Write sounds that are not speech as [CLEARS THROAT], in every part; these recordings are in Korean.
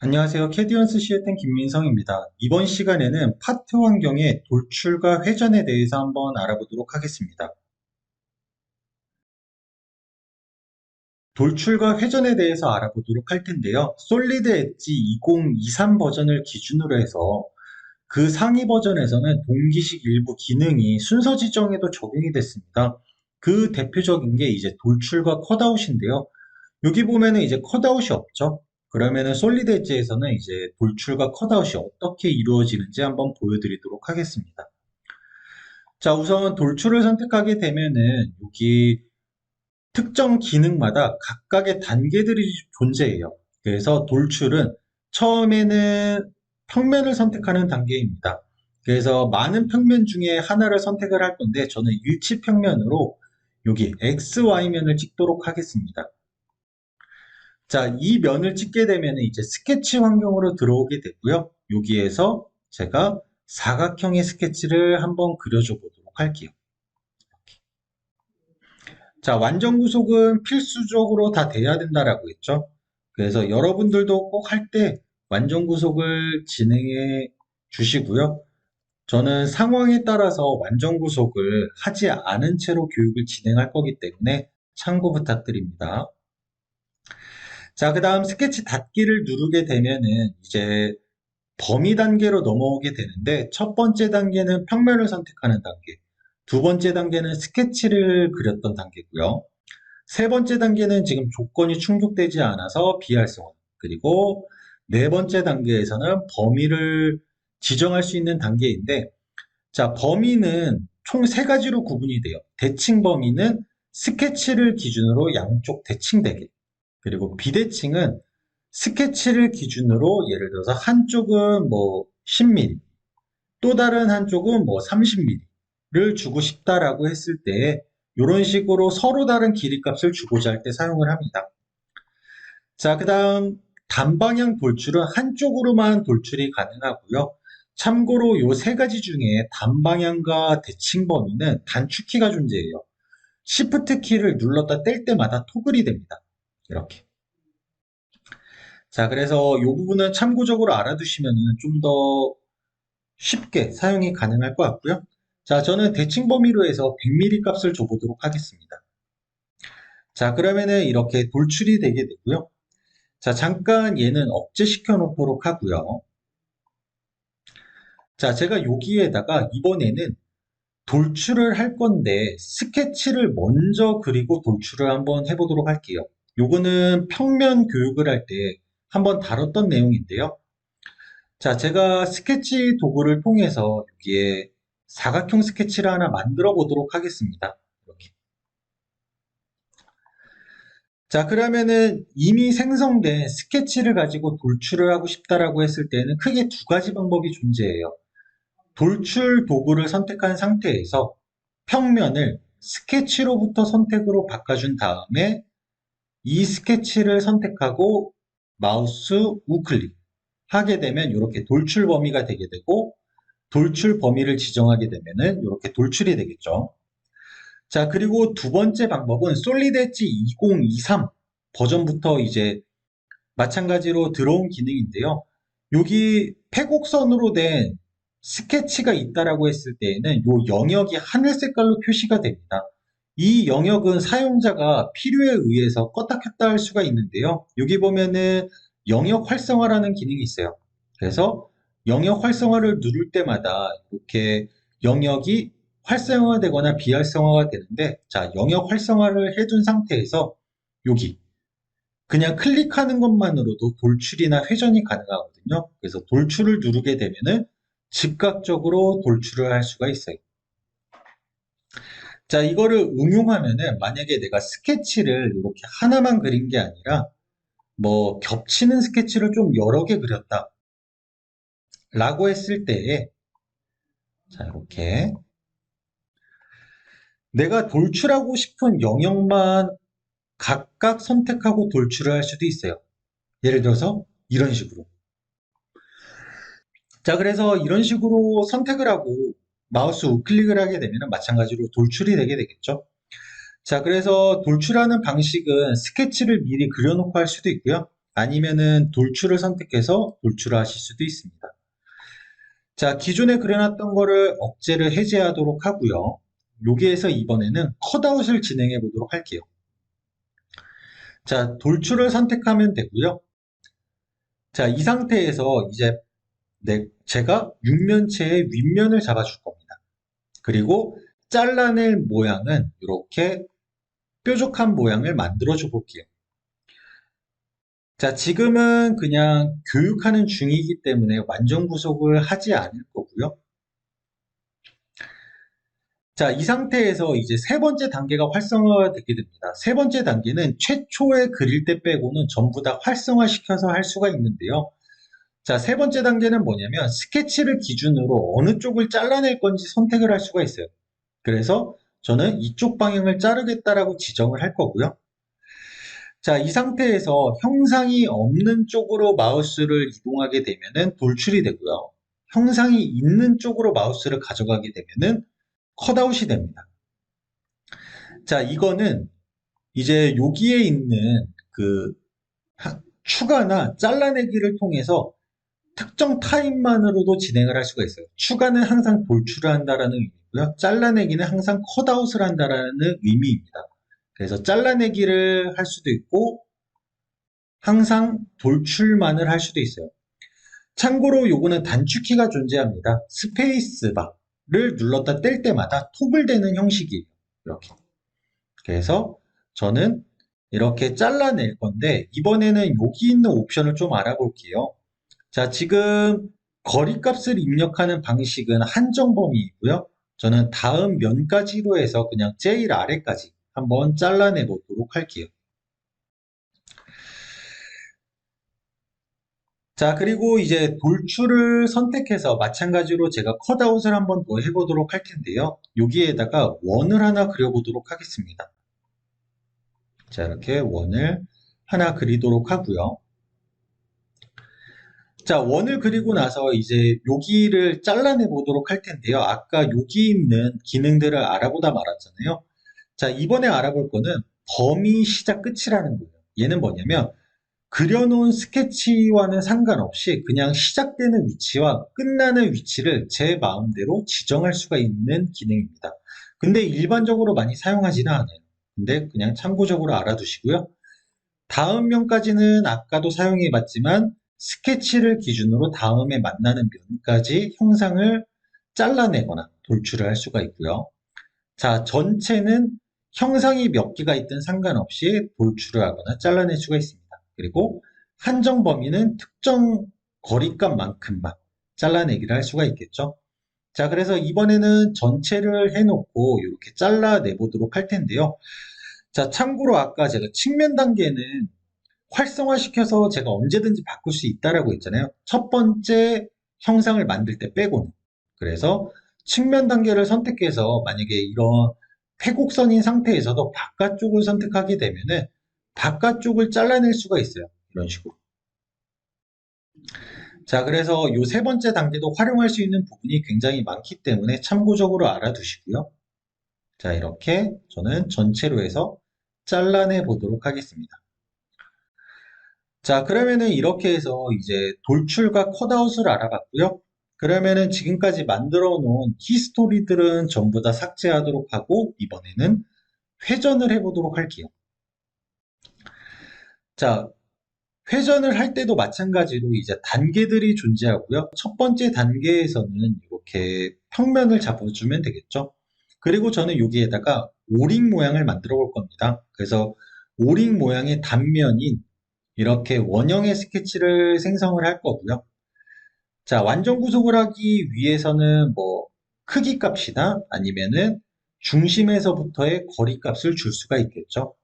안녕하세요. 캐디언스 시에텐 김민성입니다. 이번 시간에는 파트 환경의 돌출과 회전에 대해서 한번 알아보도록 하겠습니다. 돌출과 회전에 대해서 알아보도록 할 텐데요. 솔리드 엣지 2023 버전을 기준으로 해서 그 상위 버전에서는 동기식 일부 기능이 순서 지정에도 적용이 됐습니다. 그 대표적인 게 이제 돌출과 컷아웃인데요. 여기 보면은 이제 컷아웃이 없죠. 그러면은 솔리드 엣지에서는 이제 돌출과 컷아웃이 어떻게 이루어지는지 한번 보여드리도록 하겠습니다. 자, 우선 돌출을 선택하게 되면은 여기 특정 기능마다 각각의 단계들이 존재해요. 그래서 돌출은 처음에는 평면을 선택하는 단계입니다. 그래서 많은 평면 중에 하나를 선택을 할 건데 저는 일치 평면으로 여기 XY면을 찍도록 하겠습니다. 자, 이 면을 찍게 되면 이제 스케치 환경으로 들어오게 되고요. 여기에서 제가 사각형의 스케치를 한번 그려줘 보도록 할게요. 자, 완전 구속은 필수적으로 다 돼야 된다라고 했죠. 그래서 여러분들도 꼭 할 때 완전 구속을 진행해 주시고요. 저는 상황에 따라서 완전 구속을 하지 않은 채로 교육을 진행할 거기 때문에 참고 부탁드립니다. 자, 그 다음 스케치 닫기를 누르게 되면은 이제 범위 단계로 넘어오게 되는데 첫 번째 단계는 평면을 선택하는 단계, 두 번째 단계는 스케치를 그렸던 단계고요. 세 번째 단계는 지금 조건이 충족되지 않아서 비활성화, 그리고 네 번째 단계에서는 범위를 지정할 수 있는 단계인데 자, 범위는 총 세 가지로 구분이 돼요. 대칭 범위는 스케치를 기준으로 양쪽 대칭되게 그리고 비대칭은 스케치를 기준으로 예를 들어서 한쪽은 뭐 10mm, 또 다른 한쪽은 뭐 30mm를 주고 싶다라고 했을 때 이런 식으로 서로 다른 길이 값을 주고자 할 때 사용을 합니다. 자, 그 다음 단방향 돌출은 한쪽으로만 돌출이 가능하고요. 참고로 이세 가지 중에 단방향과 대칭 범위는 단축키가 존재해요. Shift 키를 눌렀다 뗄 때마다 토글이 됩니다. 이렇게. 자, 그래서 이 부분은 참고적으로 알아두시면 좀 더 쉽게 사용이 가능할 것 같고요. 자, 저는 대칭 범위로 해서 100mm 값을 줘보도록 하겠습니다. 자, 그러면은 이렇게 돌출이 되게 되고요. 자, 잠깐 얘는 억제시켜 놓도록 하고요. 자, 제가 여기에다가 이번에는 돌출을 할 건데 스케치를 먼저 그리고 돌출을 한번 해보도록 할게요. 요거는 평면 교육을 할 때 한번 다뤘던 내용인데요. 자, 제가 스케치 도구를 통해서 여기에 사각형 스케치를 하나 만들어 보도록 하겠습니다. 이렇게. 자, 그러면은 이미 생성된 스케치를 가지고 돌출을 하고 싶다라고 했을 때는 크게 두 가지 방법이 존재해요. 돌출 도구를 선택한 상태에서 평면을 스케치로부터 선택으로 바꿔준 다음에 이 스케치를 선택하고 마우스 우클릭 하게 되면 이렇게 돌출 범위가 되게 되고 돌출 범위를 지정하게 되면은 이렇게 돌출이 되겠죠. 자, 그리고 두 번째 방법은 솔리드 엣지 2023 버전부터 이제 마찬가지로 들어온 기능인데요. 여기 패곡선으로 된 스케치가 있다라고 했을 때에는 이 영역이 하늘 색깔로 표시가 됩니다. 이 영역은 사용자가 필요에 의해서 껐다 켰다 할 수가 있는데요. 여기 보면은 영역 활성화라는 기능이 있어요. 그래서 영역 활성화를 누를 때마다 이렇게 영역이 활성화되거나 비활성화가 되는데 자 영역 활성화를 해둔 상태에서 여기 그냥 클릭하는 것만으로도 돌출이나 회전이 가능하거든요. 그래서 돌출을 누르게 되면은 즉각적으로 돌출을 할 수가 있어요. 자, 이거를 응용하면은 만약에 내가 스케치를 이렇게 하나만 그린 게 아니라 뭐 겹치는 스케치를 좀 여러 개 그렸다. 라고 했을 때에 자, 이렇게 내가 돌출하고 싶은 영역만 각각 선택하고 돌출을 할 수도 있어요. 예를 들어서 이런 식으로. 자, 그래서 이런 식으로 선택을 하고 마우스 우클릭을 하게 되면 마찬가지로 돌출이 되게 되겠죠. 자, 그래서 돌출하는 방식은 스케치를 미리 그려놓고 할 수도 있고요. 아니면은 돌출을 선택해서 돌출을 하실 수도 있습니다. 자, 기존에 그려놨던 거를 억제를 해제하도록 하고요. 여기에서 이번에는 컷아웃을 진행해 보도록 할게요. 자, 돌출을 선택하면 되고요. 자, 이 상태에서 이제 네, 제가 육면체의 윗면을 잡아줄 겁니다. 그리고 잘라낼 모양은 이렇게 뾰족한 모양을 만들어 줘 볼게요. 자, 지금은 그냥 교육하는 중이기 때문에 완전 구속을 하지 않을 거고요. 자, 이 상태에서 이제 세 번째 단계가 활성화가 되게 됩니다. 세 번째 단계는 최초에 그릴 때 빼고는 전부 다 활성화시켜서 할 수가 있는데요. 자, 세 번째 단계는 뭐냐면 스케치를 기준으로 어느 쪽을 잘라낼 건지 선택을 할 수가 있어요. 그래서 저는 이쪽 방향을 자르겠다라고 지정을 할 거고요. 자, 이 상태에서 형상이 없는 쪽으로 마우스를 이동하게 되면은 돌출이 되고요. 형상이 있는 쪽으로 마우스를 가져가게 되면은 컷아웃이 됩니다. 자, 이거는 이제 여기에 있는 그 추가나 잘라내기를 통해서 특정 타입만으로도 진행을 할 수가 있어요. 추가는 항상 돌출을 한다라는 의미고요. 잘라내기는 항상 컷아웃을 한다라는 의미입니다. 그래서 잘라내기를 할 수도 있고 항상 돌출만을 할 수도 있어요. 참고로 요거는 단축키가 존재합니다. 스페이스바를 눌렀다 뗄 때마다 토글되는 형식이에요. 이렇게. 그래서 저는 이렇게 잘라낼 건데 이번에는 여기 있는 옵션을 좀 알아볼게요. 자, 지금 거리값을 입력하는 방식은 한정 범위이고요. 저는 다음 면까지로 해서 그냥 제일 아래까지 한번 잘라내 보도록 할게요. 자, 그리고 이제 돌출을 선택해서 마찬가지로 제가 컷아웃을 한번 더 해보도록 할 텐데요. 여기에다가 원을 하나 그려보도록 하겠습니다. 자, 이렇게 원을 하나 그리도록 하고요. 자, 원을 그리고 나서 이제 여기를 잘라내 보도록 할 텐데요. 아까 여기 있는 기능들을 알아보다 말았잖아요. 자, 이번에 알아볼 거는 범위 시작 끝이라는 거예요. 얘는 뭐냐면 그려놓은 스케치와는 상관없이 그냥 시작되는 위치와 끝나는 위치를 제 마음대로 지정할 수가 있는 기능입니다. 근데 일반적으로 많이 사용하지는 않아요. 근데 그냥 참고적으로 알아두시고요. 다음 면까지는 아까도 사용해 봤지만 스케치를 기준으로 다음에 만나는 면까지 형상을 잘라내거나 돌출을 할 수가 있고요. 자, 전체는 형상이 몇 개가 있든 상관없이 돌출을 하거나 잘라낼 수가 있습니다. 그리고 한정 범위는 특정 거리값만큼만 잘라내기를 할 수가 있겠죠. 자, 그래서 이번에는 전체를 해놓고 이렇게 잘라내 보도록 할 텐데요. 자, 참고로 아까 제가 측면 단계는 활성화시켜서 제가 언제든지 바꿀 수 있다라고 했잖아요. 첫 번째 형상을 만들 때 빼고는. 그래서 측면 단계를 선택해서 만약에 이런 회곡선인 상태에서도 바깥쪽을 선택하게 되면은 바깥쪽을 잘라낼 수가 있어요. 이런 식으로. 자, 그래서 이세 번째 단계도 활용할 수 있는 부분이 굉장히 많기 때문에 참고적으로 알아두시고요. 자, 이렇게 저는 전체로 해서 잘라내 보도록 하겠습니다. 자, 그러면은 이렇게 해서 이제 돌출과 컷아웃을 알아봤고요. 그러면은 지금까지 만들어 놓은 히스토리들은 전부 다 삭제하도록 하고 이번에는 회전을 해보도록 할게요. 자, 회전을 할 때도 마찬가지로 이제 단계들이 존재하고요. 첫 번째 단계에서는 이렇게 평면을 잡아주면 되겠죠. 그리고 저는 여기에다가 오링 모양을 만들어 볼 겁니다. 그래서 오링 모양의 단면인 이렇게 원형의 스케치를 생성을 할 거고요. 자, 완전 구속을 하기 위해서는 뭐 크기 값이나 아니면은 중심에서부터의 거리 값을 줄 수가 있겠죠.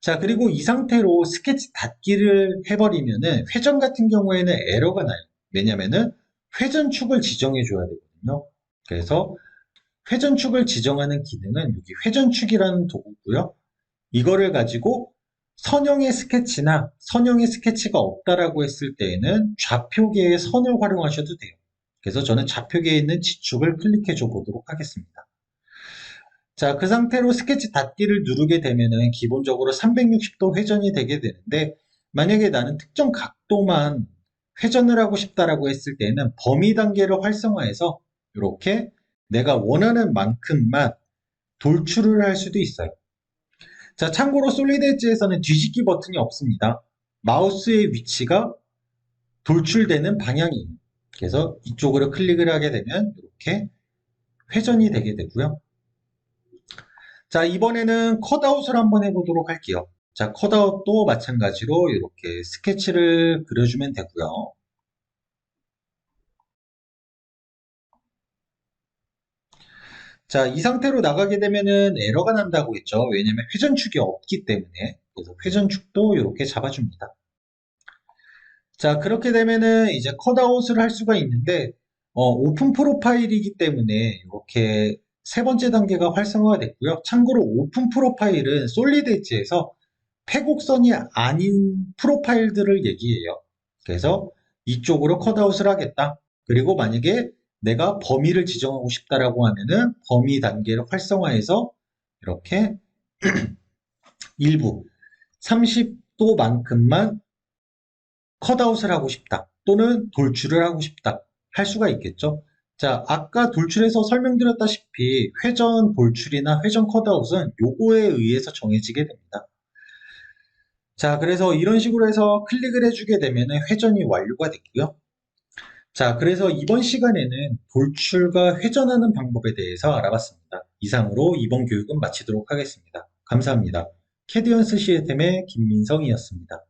자, 그리고 이 상태로 스케치 닫기를 해버리면은 회전 같은 경우에는 에러가 나요. 왜냐면은 회전축을 지정해 줘야 되거든요. 그래서 회전축을 지정하는 기능은 여기 회전축이라는 도구고요. 이거를 가지고 선형의 스케치나 선형의 스케치가 없다라고 했을 때에는 좌표계의 선을 활용하셔도 돼요. 그래서 저는 좌표계에 있는 지축을 클릭해 줘 보도록 하겠습니다. 자, 그 상태로 스케치 닫기를 누르게 되면은 기본적으로 360도 회전이 되게 되는데 만약에 나는 특정 각도만 회전을 하고 싶다라고 했을 때는 범위 단계를 활성화해서 이렇게 내가 원하는 만큼만 돌출을 할 수도 있어요. 자, 참고로 솔리드 엣지에서는 뒤집기 버튼이 없습니다. 마우스의 위치가 돌출되는 방향이에요. 그래서 이쪽으로 클릭을 하게 되면 이렇게 회전이 되게 되고요. 자, 이번에는 컷아웃을 한번 해보도록 할게요. 자, 컷아웃도 마찬가지로 이렇게 스케치를 그려주면 되고요. 자, 이 상태로 나가게 되면은 에러가 난다고 했죠. 왜냐면 회전축이 없기 때문에. 그래서 회전축도 이렇게 잡아줍니다. 자, 그렇게 되면은 이제 컷아웃을 할 수가 있는데, 어, 오픈 프로파일이기 때문에 이렇게 세 번째 단계가 활성화가 됐고요. 참고로 오픈 프로파일은 솔리드 엣지에서 폐곡선이 아닌 프로파일들을 얘기해요. 그래서 이쪽으로 컷아웃을 하겠다. 그리고 만약에 내가 범위를 지정하고 싶다라고 하면은 범위 단계를 활성화해서 이렇게 [CLEARS THROAT] 일부 30도만큼만 컷아웃을 하고 싶다. 또는 돌출을 하고 싶다. 할 수가 있겠죠. 자, 아까 돌출에서 설명드렸다시피 회전 돌출이나 회전 컷아웃은 요거에 의해서 정해지게 됩니다. 자, 그래서 이런 식으로 해서 클릭을 해주게 되면 회전이 완료가 됐고요. 자, 그래서 이번 시간에는 돌출과 회전하는 방법에 대해서 알아봤습니다. 이상으로 이번 교육은 마치도록 하겠습니다. 감사합니다. 캐디언스 시스템의 김민성이었습니다.